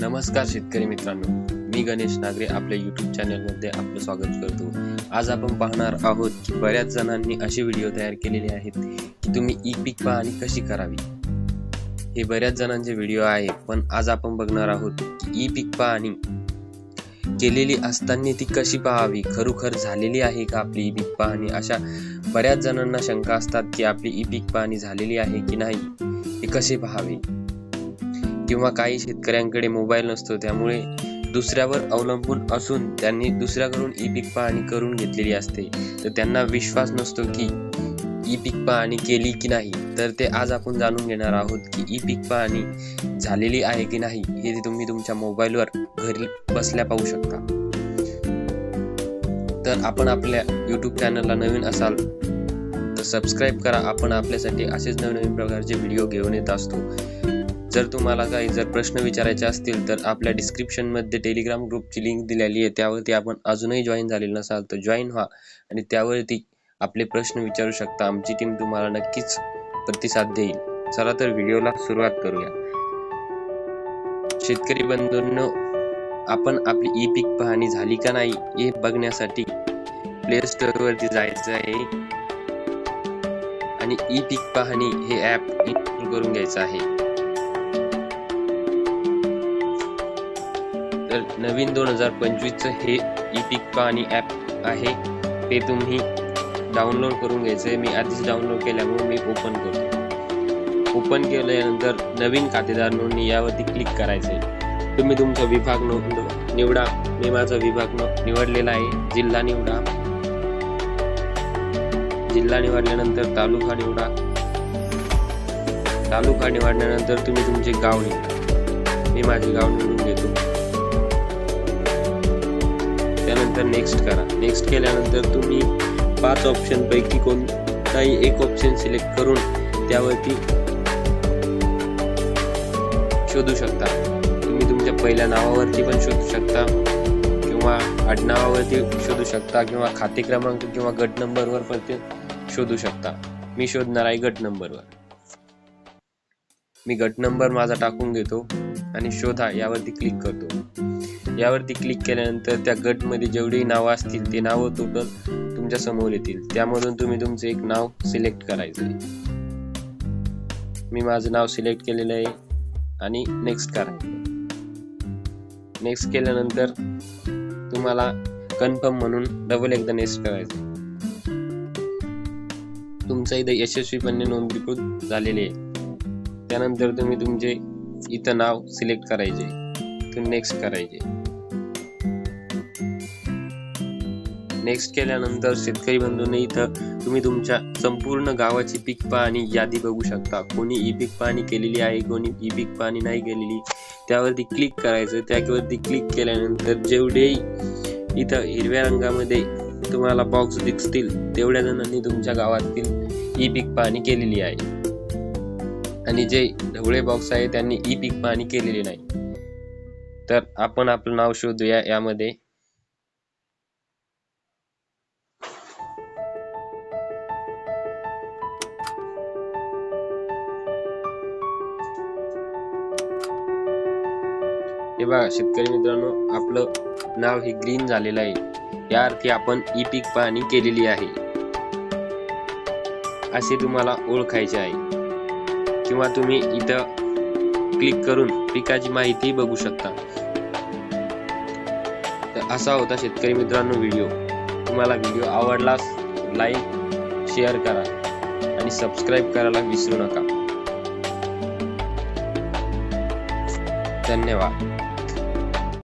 नमस्कार शेतकरी मित्रांनो. मी गणेश नागरे आपल्या युट्यूब चॅनलमध्ये आपलं स्वागत करतो. आज आपण पाहणार आहोत की बऱ्याच जणांनी असे व्हिडिओ तयार केलेले आहेत की तुम्ही ई पीक पाहणी कशी करावी? हे बऱ्याच जणांचे व्हिडिओ आहे पण आज आपण बघणार आहोत की ई पीक पाहणी केलेली असताना ती कशी पाहावी? खरोखर झालेली आहे का आपली ई पीक पाहणी? अशा बऱ्याच जणांना शंका असतात की आपली ई पीक पाहणी झालेली आहे की नाही? हे कसे पाहावे? किंवा काही शेतकऱ्यांकडे मोबाईल नसतो त्यामुळे दुसऱ्यावर अवलंबून असून त्यांनी दुसऱ्याकडून ई पीक पाहणी करून घेतलेली असते. तर त्यांना विश्वास नसतो की ई पीक पाहणी केली की नाही. तर ते आज आपण जाणून घेणार आहोत की ई पीक पाहणी झालेली आहे की नाही हे तुम्ही तुमच्या मोबाईलवर घरी बसल्या पाहू शकता. तर आपण आपल्या यूट्यूब चॅनलला नवीन असाल तर सबस्क्राईब करा. आपण आपल्यासाठी असेच नवीन प्रकारचे व्हिडिओ घेऊन येत असतो. जर तुम्हाला काही जर प्रश्न विचारायचे असतील तर आपल्या डिस्क्रिप्शनमध्ये टेलिग्राम ग्रुपची लिंक दिलेली आहे. त्यावरती आपण अजूनही जॉईन झालेलं नसाल तर जॉईन व्हा आणि त्यावरती आपले प्रश्न विचारू शकता. आमची टीम तुम्हाला नक्कीच प्रतिसाद देईल. चला तर व्हिडिओला सुरुवात करूया. शेतकरी बंधूंनो आपण आपली ई पीक पाहणी झाली का नाही हे बघण्यासाठी प्ले स्टोअरवरती जायचं आहे. आणि ई पीक पाहणी हे ॲप इन्स्टॉल करून घ्यायचं आहे. तर नवीन दोन हजार पंचवीसचं हे ई पीक आणि ॲप आहे. ते तुम्ही डाउनलोड करून घ्यायचं आहे मी आधीच डाउनलोड केल्यामुळे मी ओपन करतो ओपन केल्यानंतर नवीन खातेदार नोंदणी यावरती क्लिक करायचं आहे तुम्ही तुमचा विभाग नोंद निवडा. मी माझा विभाग न- निवडलेला आहे. जिल्हा निवडा. जिल्हा निवडल्यानंतर तालुका निवडा. तालुका निवडल्यानंतर तुम्ही तुमचे गाव निवडा. मी माझे गाव निवडून त्यानंतर नेक्स्ट करा. नेक्स्ट केल्यानंतर तुम्ही पाच ऑप्शनपैकी कोणताही एक ऑप्शन सिलेक्ट करून त्यावरती शोधू शकता. तुम्ही तुमच्या पहिल्या नावावरती पण शोधू शकता किंवा आडनावावरती शोधू शकता किंवा खाते क्रमांक किंवा गट नंबरवर पण ते शोधू शकता. मी शोधणार आहे गट नंबरवर. मी गट नंबर माझा टाकून घेतो आणि शोधा यावरती क्लिक करतो. यावरती क्लिक केल्यानंतर त्या गटमध्ये जेवढी नावं असतील ते नावं टोटल तुमच्यासमोर येतील. त्यामधून तुम्ही तुमचं एक नाव सिलेक्ट करायचं आहे. मी माझं नाव सिलेक्ट केलेलं आहे आणि नेक्स्ट करायचं नेक्स्ट केल्यानंतर तुम्हाला कन्फर्म म्हणून डबल एकदा नेक्स्ट करायचं तुमचं इथं यशस्वीपणे नोंदणीकृत झालेले आहे. त्यानंतर तुम्ही तुमचे इथं नाव सिलेक्ट करायचे नेक्स्ट करायचे नेक्स्ट केल्यानंतर शेतकरी बंधूंनी इथं तुम्ही तुमच्या संपूर्ण गावाची पीक पाहणी यादी बघू शकता. कोणी ई पीक पाहणी केलेली आहे कोणी ई पीक पाहणी नाही केलेली. त्यावरती क्लिक करायचं. त्यावरती क्लिक केल्यानंतर जेवढेही इथं हिरव्या रंगामध्ये तुम्हाला बॉक्स दिसतील तेवढ्या जणांनी तुमच्या गावातील ई पीक पाहणी केलेली आहे. आणि जे ढवळे बॉक्स आहे त्यांनी ई पीक पाहणी केलेली नाही. तर आपण आपलं नाव शोधूया यामध्ये. हे बघा शेतकरी मित्रांनो आपलं नाव हे ग्रीन झालेलं आहे. या अर्थी आपण ई पीक पाहणी केलेली आहे. असे तुम्हाला ओळखायचे आहे. किंवा तुम्ही इथं क्लिक करून पिकाची माहिती बघू शकता. तर असा होता शेतकरी मित्रांनो व्हिडिओ तुम्हाला व्हिडिओ आवडलास लाईक शेअर करा आणि सबस्क्राईब करायला विसरू नका. धन्यवाद.